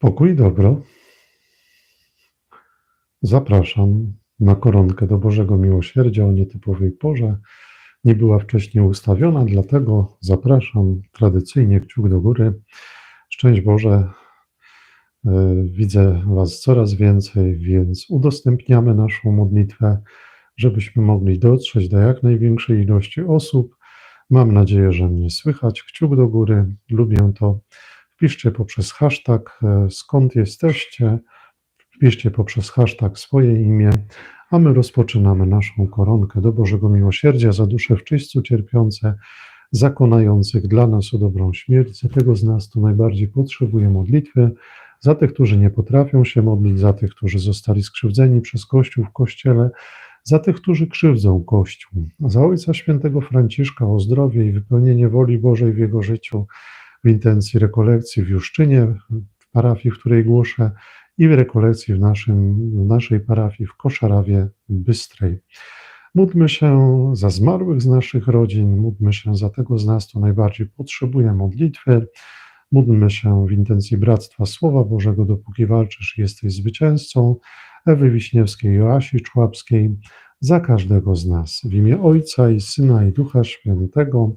Pokój i dobro. Zapraszam na koronkę do Bożego Miłosierdzia o nietypowej porze. Nie była wcześniej ustawiona, dlatego zapraszam tradycyjnie kciuk do góry. Szczęść Boże. E, Widzę Was coraz więcej, więc udostępniamy naszą modlitwę, żebyśmy mogli dotrzeć do jak największej ilości osób. Mam nadzieję, że mnie słychać. Kciuk do góry, lubię to. Wpiszcie poprzez hashtag e, skąd jesteście, wpiszcie poprzez hashtag swoje imię, a my rozpoczynamy naszą koronkę do Bożego Miłosierdzia za dusze w czyśćcu cierpiące, zakonających dla nas o dobrą śmierć, za tego z nas, kto najbardziej potrzebuje modlitwy, za tych, którzy nie potrafią się modlić, za tych, którzy zostali skrzywdzeni przez Kościół w Kościele, za tych, którzy krzywdzą Kościół, za Ojca Świętego Franciszka o zdrowie i wypełnienie woli Bożej w jego życiu, w intencji rekolekcji w Juszczynie, w parafii, w której głoszę, i w rekolekcji w, naszym, w naszej parafii w Koszarawie Bystrej. Módlmy się za zmarłych z naszych rodzin, módlmy się za tego z nas, kto najbardziej potrzebuje modlitwy, módlmy się w intencji Bractwa Słowa Bożego, dopóki walczysz jesteś zwycięzcą, Ewy Wiśniewskiej, Joasi Człapskiej, za każdego z nas. W imię Ojca i Syna i Ducha Świętego.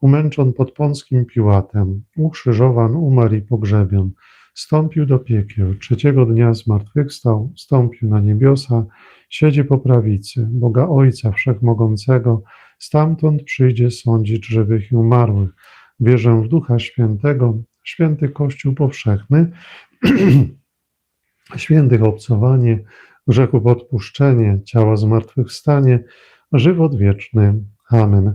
umęczon pod Pąckim Piłatem, ukrzyżowan, umarł i pogrzebion, stąpił do piekieł, trzeciego dnia zmartwychwstał, stąpił na niebiosa, siedzi po prawicy Boga Ojca Wszechmogącego, stamtąd przyjdzie sądzić żywych i umarłych. Wierzę w Ducha Świętego, święty Kościół powszechny, świętych obcowanie, grzechów odpuszczenie, ciała zmartwychwstanie, żywot wieczny. Amen.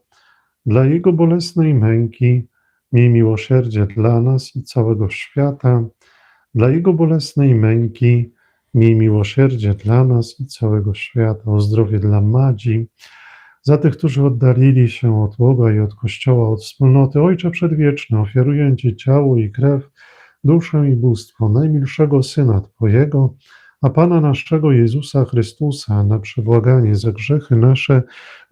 Dla Jego bolesnej męki, miej miłosierdzie dla nas i całego świata. Dla Jego bolesnej męki, miej miłosierdzie dla nas i całego świata. O zdrowie dla Madzi, za tych, którzy oddalili się od Boga i od Kościoła, od wspólnoty. Ojcze Przedwieczny, ofiaruję Ci ciało i krew, duszę i bóstwo najmilszego Syna Twojego, a Pana naszego Jezusa Chrystusa na przebłaganie za grzechy nasze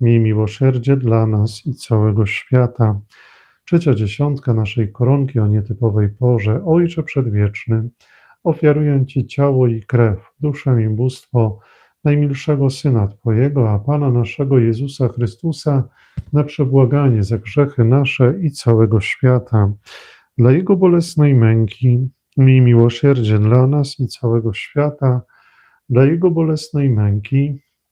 miej miłosierdzie dla nas i całego świata. Trzecia dziesiątka naszej koronki o nietypowej porze. Ojcze Przedwieczny, ofiaruję Ci ciało i krew, duszę i bóstwo najmilszego Syna Twojego, a Pana naszego Jezusa Chrystusa, na przebłaganie za grzechy nasze i całego świata. Dla Jego bolesnej męki, miej miłosierdzie dla nas i całego świata. Dla Jego bolesnej męki,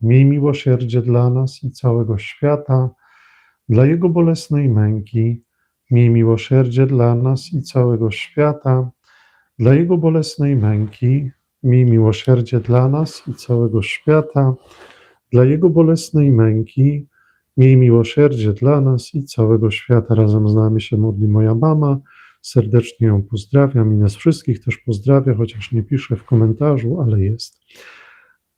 miej miłosierdzie dla nas i całego świata. Dla Jego bolesnej męki, miej miłosierdzie dla nas i całego świata. Dla Jego bolesnej męki, miej miłosierdzie dla nas i całego świata. Dla Jego bolesnej męki, miej miłosierdzie dla nas i całego świata. Razem z nami się modli moja mama. Serdecznie ją pozdrawiam i nas wszystkich też pozdrawia, chociaż nie pisze w komentarzu, ale jest.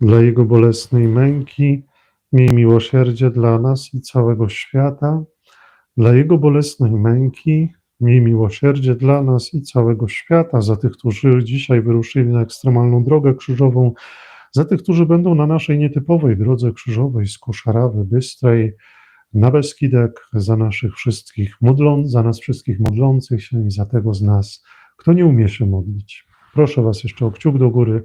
Dla Jego bolesnej męki, miej miłosierdzie dla nas i całego świata. Dla Jego bolesnej męki, miej miłosierdzie dla nas i całego świata. Za tych, którzy dzisiaj wyruszyli na ekstremalną drogę krzyżową, za tych, którzy będą na naszej nietypowej drodze krzyżowej z Koszarawy, Bystrej, na Beskidek, za naszych wszystkich modlących, za nas wszystkich modlących się i za tego z nas, kto nie umie się modlić. Proszę Was jeszcze o kciuk do góry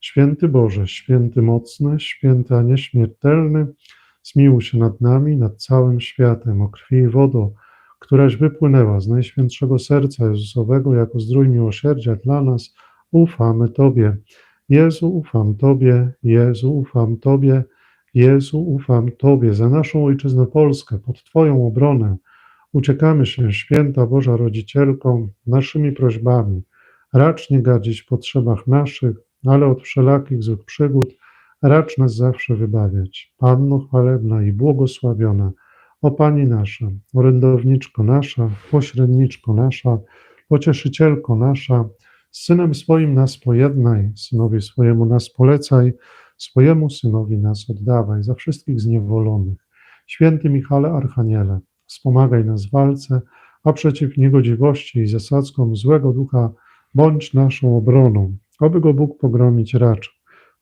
Święty Boże, święty mocny, święty a nieśmiertelny, zmiłuj się nad nami nad całym światem. O krwi i wodo, któraś wypłynęła z Najświętszego Serca Jezusowego jako zdrój miłosierdzia dla nas, ufamy Tobie. Jezu, ufam Tobie, Jezu, ufam Tobie, Jezu, ufam Tobie za naszą Ojczyznę Polskę, pod Twoją obronę. Uciekamy się, święta Boża Rodzicielką, naszymi prośbami. Racz nie gadzić w potrzebach naszych, ale od wszelakich złych przygód racz nas zawsze wybawiać. Panno chwalebna i błogosławiona, o Pani nasza, orędowniczko nasza, pośredniczko nasza, pocieszycielko nasza, z Synem swoim nas pojednaj, Synowi swojemu nas polecaj, swojemu Synowi nas oddawaj, za wszystkich zniewolonych. Święty Michale Archaniele, wspomagaj nas w walce, a przeciw niegodziwości i zasadzkom złego ducha bądź naszą obroną, aby go Bóg pogromić raczył.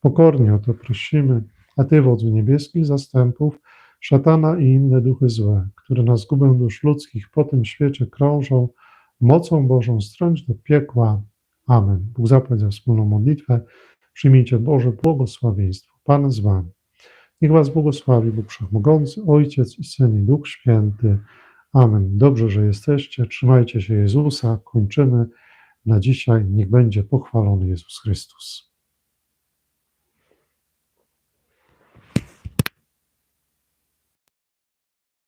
Pokornie o to prosimy, a Ty, wodzu niebieskich zastępów, szatana i inne duchy złe, które na zgubę dusz ludzkich po tym świecie krążą, mocą Bożą strąć do piekła. Amen. Bóg zapłać za wspólną modlitwę. Przyjmijcie Boże błogosławieństwo. Pan z Wami. Niech Was błogosławi Bóg Wszechmogący, Ojciec i Syn i Duch Święty. Amen. Dobrze, że jesteście. Trzymajcie się Jezusa. Kończymy na dzisiaj. Niech będzie pochwalony Jezus Chrystus.